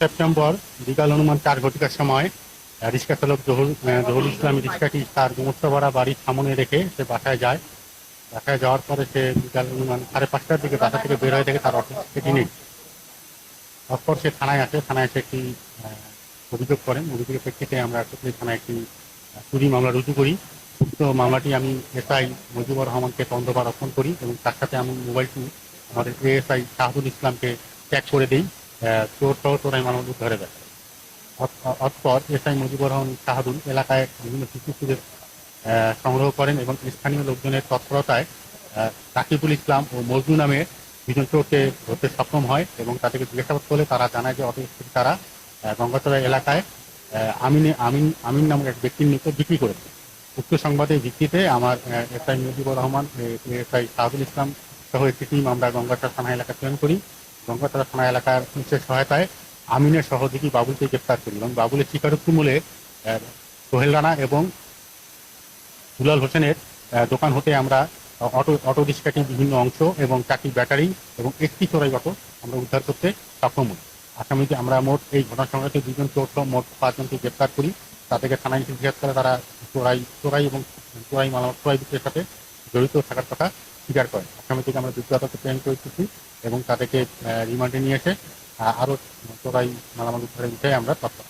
September, বিকাল অনুমান চার ঘটিকার সময়, রিক্সা চালক জহুরুল ইসলামী রিক্সাটি তার গুমস্তপাড়া বাড়ির সামনে রেখে সে বাসায় যায়। বাসায় যাওয়ার পরে সে বিকাল অনুমান সাড়ে পাঁচটার দিকে বাসা থেকে বের হয়ে দেখে তার অটো সেটি নেই। তারপর সে থানায় আসে, থানায় এসে একটি অভিযোগ করেন। অভিযোগের প্রেক্ষিতে আমরা থানায় একটি চুরি মামলা রুজু করি। উক্ত মামলাটি আমি এসআই মুজিবুর রহমানকে তদন্তভার অর্পণ করি এবং তার সাথে আমি মোবাইলটি আমাদের এএসআই শাহাদুল ইসলামকে ট্যাগ করে দিই চোর সহ চোরাই মামলা ধরে দেয় অতপর এসআই মুজিবুর রহমান শাহাদুল এলাকায় বিভিন্ন শিশুদের সংগ্রহ করেন এবং স্থানীয় লোকজনের তৎপরতায় রাকিবুল ইসলাম ও মজনু নামে দুজন চোরকে ধরতে সক্ষম হয় এবং তাদেরকে জিজ্ঞাসাবাদ করলে তারা জানায় যে অতি তারা গঙ্গাচড়া এলাকায় আমিনে, আমিন আমিন নামক এক ব্যক্তির নিকট বিক্রি করেছে উক্ত সংবাদের ভিত্তিতে আমার এসআই মুজিবুর রহমান এসআই শাহাদুল ইসলাম সহ একটি টিম আমরা গঙ্গাচড়া থানা এলাকা চয়ন করি। গঙ্গাচড়া থানা এলাকার পুলিশের সহায়তায় আমিনের সহযোগী বাবুলকে গ্রেপ্তার করি এবং বাবুলের স্বীকারোক্তি মূলে সোহেল রানা এবং দুলাল হোসেনের দোকান হতে আমরা অটো অটো রিক্সাটির বিভিন্ন অংশ এবং চারটি ব্যাটারি এবং একটি চোরাই অটো আমরা উদ্ধার করতে সক্ষম হই। আসামিকে আমরা মোট এই ঘটনা সংক্রান্ত দুজন চোর মোট পাঁচজনকে গ্রেপ্তার করি। তাদেরকে থানায় জিজ্ঞাসা করে তারা চোরাই চোরাই এবং চোরাই মালামাল চোরাই বিক্রির সাথে জড়িত থাকার কথা স্বীকার করে। আসামিটিকে আমরা আদালতে প্রেরণ করেছি এবং তাদেরকে রিমান্ডে নিয়ে এসে আহ, আরও চোরাই মালামাল উদ্ধারের বিষয়ে আমরা তৎপর।